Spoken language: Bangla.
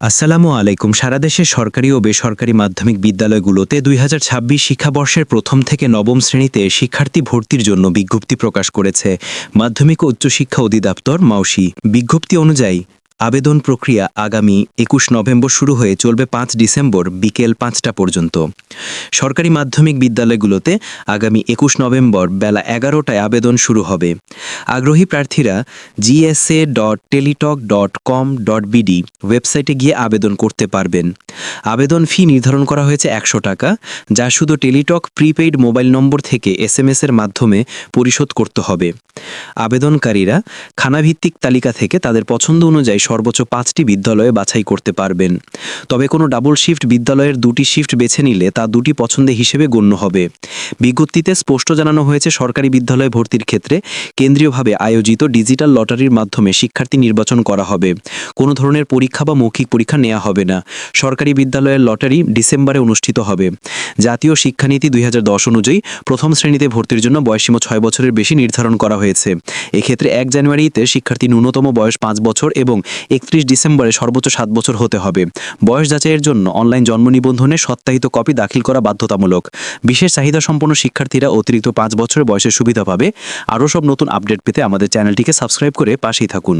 আসসালামু আলাইকুম। সারা দেশের সরকারি ও বেসরকারি মাধ্যমিক বিদ্যালয়গুলোতে দুই হাজার ছাব্বিশ শিক্ষাবর্ষের প্রথম থেকে নবম শ্রেণীতে শিক্ষার্থী ভর্তির জন্য বিজ্ঞপ্তি প্রকাশ করেছে মাধ্যমিক ও উচ্চশিক্ষা অধিদপ্তর মাউসি। বিজ্ঞপ্তি অনুযায়ী আবেদন প্রক্রিয়া আগামী একুশ নভেম্বর শুরু হয়ে চলবে পাঁচ ডিসেম্বর বিকেল পাঁচটা পর্যন্ত। সরকারি মাধ্যমিক বিদ্যালয়গুলোতে আগামী একুশ নভেম্বর বেলা এগারোটায় আবেদন শুরু হবে। আগ্রহী প্রার্থীরা GSA dot Teletalk dot com dot BD ওয়েবসাইটে গিয়ে আবেদন করতে পারবেন। আবেদন ফি নির্ধারণ করা হয়েছে একশো টাকা, যা শুধু টেলিটক প্রিপেইড মোবাইল নম্বর থেকে এস এম এর মাধ্যমে পরিশোধ করতে হবে। আবেদনকারীরা খানাভিত্তিক তালিকা থেকে তাদের পছন্দ অনুযায়ী সর্বোচ্চ পাঁচটি বিদ্যালয়ে বাছাই করতে পারবেন। তবে কোনো ডাবল শিফট বিদ্যালয়ের দুটি শিফট বেছে নিলে তা দুটি পছন্দে হিসেবে গণ্য হবে। বিজ্ঞপ্তিতে স্পষ্ট জানানো হয়েছে, সরকারি বিদ্যালয়ে ভর্তির ক্ষেত্রে কেন্দ্রীয়ভাবে আয়োজিত ডিজিটাল লটারির মাধ্যমে শিক্ষার্থী নির্বাচন করা হবে। কোনো ধরনের পরীক্ষা বা মৌখিক পরীক্ষা নেওয়া হবে না। সরকারি বিদ্যালয়ের লটারি ডিসেম্বরে অনুষ্ঠিত হবে। জাতীয় শিক্ষানীতি দুই হাজার দশ অনুযায়ী প্রথম শ্রেণীতে ভর্তির জন্য বয়সীমা ছয় বছরের বেশি নির্ধারণ করা হয়েছে। এক্ষেত্রে এক জানুয়ারিতে শিক্ষার্থী ন্যূনতম বয়স পাঁচ বছর এবং একত্রিশ ডিসেম্বরে সর্বোচ্চ সাত বছর হতে হবে। বয়স যাচাইয়ের জন্য অনলাইন জন্ম নিবন্ধনে সত্যায়িত কপি দাখিল করা বাধ্যতামূলক। বিশেষ চাহিদা সম্পন্ন শিক্ষার্থীরা অতিরিক্ত পাঁচ বছরের বয়সের সুবিধা পাবে। আরও সব নতুন আপডেট পেতে আমাদের চ্যানেলটিকে সাবস্ক্রাইব করে পাশেই থাকুন।